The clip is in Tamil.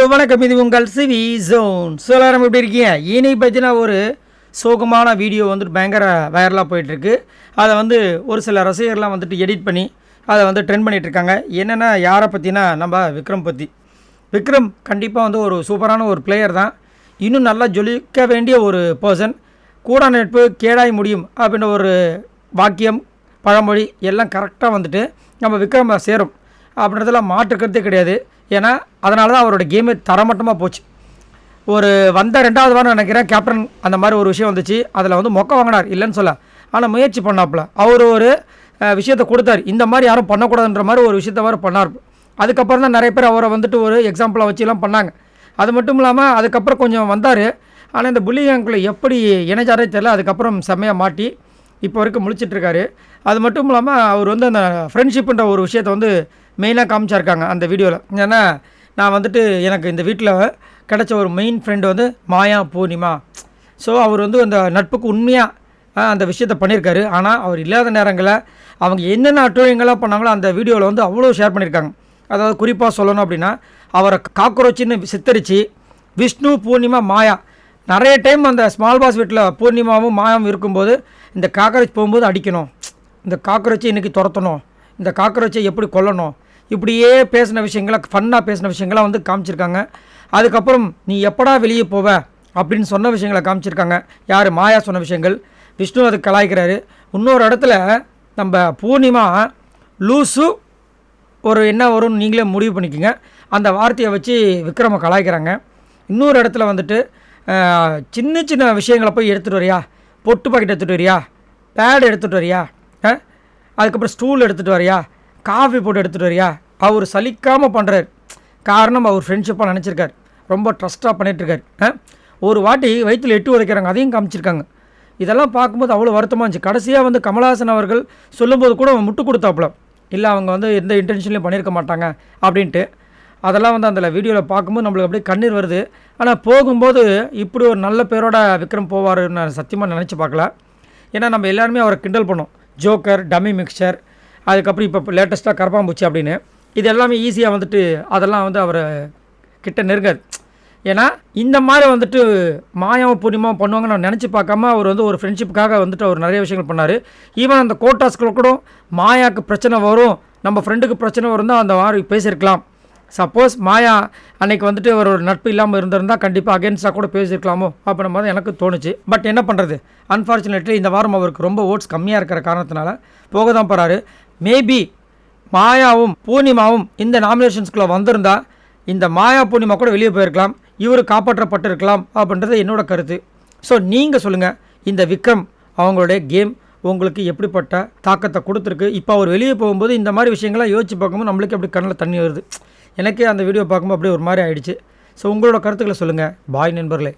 ஹலோ வணக்கம். இது உங்கள் சிவி ஜோன். ஸோ எல்லாரும் எப்படி இருக்கீங்க? இனி பற்றின ஒரு சோகமான வீடியோ வந்துட்டு பயங்கர வைரலாக போயிட்டுருக்கு. அதை வந்து ஒரு சில ரசிகர்லாம் வந்துட்டு எடிட் பண்ணி அதை வந்து ட்ரெண்ட் பண்ணிகிட்ருக்காங்க என்னென்னா யாரை பற்றினா நம்ம விக்ரம் பற்றி விக்ரம் கண்டிப்பாக வந்து ஒரு சூப்பரான ஒரு பிளேயர் தான். இன்னும் நல்லா ஜொலிக்க வேண்டிய ஒரு பர்சன் கூட நட்பு கேடாய் முடியும் அப்படின்ற ஒரு வாக்கியம் பழமொழி எல்லாம் கரெக்டாக வந்துட்டு நம்ம விக்ரம் சேரும். அப்படின்றதெல்லாம் மாற்றுக்கிறதே கிடையாது. ஏன்னா அதனால தான் அவரோட கேமே தரமட்டமாக போச்சு. ஒரு வந்த ரெண்டாவது வாரம் நினைக்கிறேன் கேப்டன் அந்த மாதிரி ஒரு விஷயம் வந்துச்சு. அதில் வந்து மொக்க வாங்கினார் இல்லைன்னு சொல்ல. ஆனால் முயற்சி பண்ணாப்புல. அவர் ஒரு விஷயத்தை கொடுத்தாரு. இந்த மாதிரி யாரும் பண்ணக்கூடாதுன்ற மாதிரி ஒரு விஷயத்த அவர் பண்ணார். அதுக்கப்புறம் தான் நிறைய பேர் அவரை வந்துட்டு ஒரு எக்ஸாம்பிளாக வச்சுலாம் பண்ணாங்க. அது மட்டும் இல்லாமல் அதுக்கப்புறம் கொஞ்சம் வந்தார். ஆனால் இந்த புள்ளி கேங்குள்ள எப்படி இணைஞ்சாரே தெரியல. அதுக்கப்புறம் செம்மையாக மாட்டி இப்போ வரைக்கும் முழிச்சிட்ருக்காரு அது மட்டும் இல்லாமல் அவர் வந்து அந்த ஃப்ரெண்ட்ஷிப்புன்ற ஒரு விஷயத்தை வந்து மெயினாக காமிச்சிருக்காங்க அந்த வீடியோவில் ஏன்னா நான் வந்துட்டு எனக்கு இந்த வீட்டில் கிடச்ச ஒரு மெயின் ஃப்ரெண்டு வந்து மாயா பூர்ணிமா. ஸோ அவர் வந்து அந்த நட்புக்கு உண்மையாக அந்த விஷயத்த பண்ணியிருக்காரு ஆனால் அவர் இல்லாத நேரங்களில் அவங்க என்னென்ன அட்டுழியங்களாக பண்ணாங்களோ அந்த வீடியோவில் வந்து அவ்வளோ ஷேர் பண்ணியிருக்காங்க அதாவது குறிப்பாக சொல்லணும் அப்படின்னா அவரை காக்ரோச்சின்னு சித்தரித்து விஷ்ணு பூர்ணிமா மாயா. நிறைய டைம் அந்த ஸ்மால் பாஸ் வீட்டில் பூர்ணிமாவும் மாயாவும் இருக்கும்போது இந்த காக்ரோச் போகும்போது அடிக்கணும். இந்த காக்ரோச்சை இன்றைக்கி துரத்தணும். இந்த காக்ரோச்சை எப்படி கொல்லணும்? இப்படியே பேசின விஷயங்களை ஃபன்னாக பேசின விஷயங்களை வந்து காமிச்சிருக்காங்க. அதுக்கப்புறம் நீ எப்படா வெளியே போவ? அப்படின்னு சொன்ன விஷயங்களை காமிச்சிருக்காங்க. யார்? மாயா சொன்ன விஷயங்கள். விஷ்ணு அது கலாய்க்கிறாரு. இன்னொரு இடத்துல நம்ம பூர்ணிமா லூசு ஒரு என்ன வரும்னு நீங்களே முடிவு பண்ணிக்கோங்க. அந்த வார்த்தையை வச்சு விக்ரம கலாய்க்கிறாங்க. இன்னொரு இடத்துல வந்துட்டு சின்ன சின்ன விஷயங்களை போய் எடுத்துகிட்டு வரியா? பொட்டு பாக்கெட் எடுத்துகிட்டு வரியா? பேட் எடுத்துகிட்டு வரியா? அதுக்கப்புறம் ஸ்டூல் எடுத்துகிட்டு வரியா? காஃபி போட்டு எடுத்துகிட்டு வரியா? அவர் சலிக்காமல் பண்ணுறாரு காரணம் அவர் ஃப்ரெண்ட்ஷிப்பாக நினச்சிருக்காரு. ரொம்ப ட்ரஸ்ட்டாக பண்ணிகிட்ருக்கார் ஒரு வாட்டி வயிற்றில் எட்டு உதைக்கிறாங்க. அதையும் காமிச்சிருக்காங்க. இதெல்லாம் பார்க்கும்போது அவ்வளோ வருத்தமாக இருந்துச்சு. கடைசியாக வந்து கமலஹாசன் அவர்கள் சொல்லும்போது கூட அவன் முட்டு கொடுத்தாப்புல. இல்லை அவங்க வந்து எந்த இன்டென்ஷன்லையும் பண்ணியிருக்க மாட்டாங்க அப்படின்ட்டு. அதெல்லாம் வந்து அந்த வீடியோவில் பார்க்கும்போது நம்மளுக்கு அப்படியே கண்ணீர் வருது. ஆனால் போகும்போது இப்படி ஒரு நல்ல பேரோட விக்ரம் போவார்னு நான் சத்தியமாக நினச்சி பார்க்கல. ஏன்னா நம்ம எல்லாருமே அவரை கிண்டல் பண்ணோம். ஜோக்கர் டம்மி மிக்சர் அதுக்கப்புறம் இப்போ லேட்டஸ்ட்டாக கரப்பாம்பூச்சி அப்படின்னு. இது எல்லாமே ஈஸியாக வந்துட்டு அதெல்லாம் வந்து அவரை கிட்ட நெருங்காது. ஏன்னா இந்த மாதிரி வந்துட்டு மாயாவும் புண்ணியமாக பண்ணுவாங்கன்னு நான் நினச்சி பார்க்காம அவர் வந்து ஒரு ஃப்ரெண்ட்ஷிப்புக்காக வந்துட்டு அவர் நிறைய விஷயங்கள் பண்ணார். ஈவன் அந்த கோட்டாஸ்களை கூட மாயாவுக்கு பிரச்சனை வரும் நம்ம ஃப்ரெண்டுக்கு பிரச்சனை வரும் தான் அந்த மாதிரி பேசியிருக்கலாம். சப்போஸ் மாயா அன்னைக்கு வந்துட்டு அவர் ஒரு நட்பு இல்லாமல் இருந்திருந்தால் கண்டிப்பாக அகேன்ஸ்டாக கூட பேசியிருக்கலாமோ அப்படின்ற மாதிரி எனக்கு தோணுச்சு. பட் என்ன பண்ணுறது அன்ஃபார்ச்சுனேட்லி இந்த வாரம் அவருக்கு ரொம்ப ஓட்ஸ் கம்மியாக இருக்கிற காரணத்தினால போக தான் போகிறாரு மேபி மாயாவும் பூர்ணிமாவும் இந்த நாமினேஷன்ஸ்குள்ளே வந்திருந்தா இந்த மாயா பூர்ணிமா கூட வெளியே போயிருக்கலாம். இவர் காப்பாற்றப்பட்டிருக்கலாம் அப்படின்றது என்னோட கருத்து. ஸோ நீங்கள் சொல்லுங்கள் இந்த விக்ரம் அவங்களுடைய கேம் உங்களுக்கு எப்படிப்பட்ட தாக்கத்தை கொடுத்துருக்கு? இப்போ அவர் வெளியே போகும்போது இந்த மாதிரி விஷயங்கள்லாம் யோசிச்சு பார்க்கும்போது நம்மளுக்கு அப்படி கண்ணில் தண்ணி வருது. எனக்கே அந்த வீடியோ பார்க்கும்போது அப்படியே ஒரு மாதிரி ஆயிடுச்சு. ஸோ உங்களோட கருத்துக்களை சொல்லுங்கள் பாய் நண்பர்களே.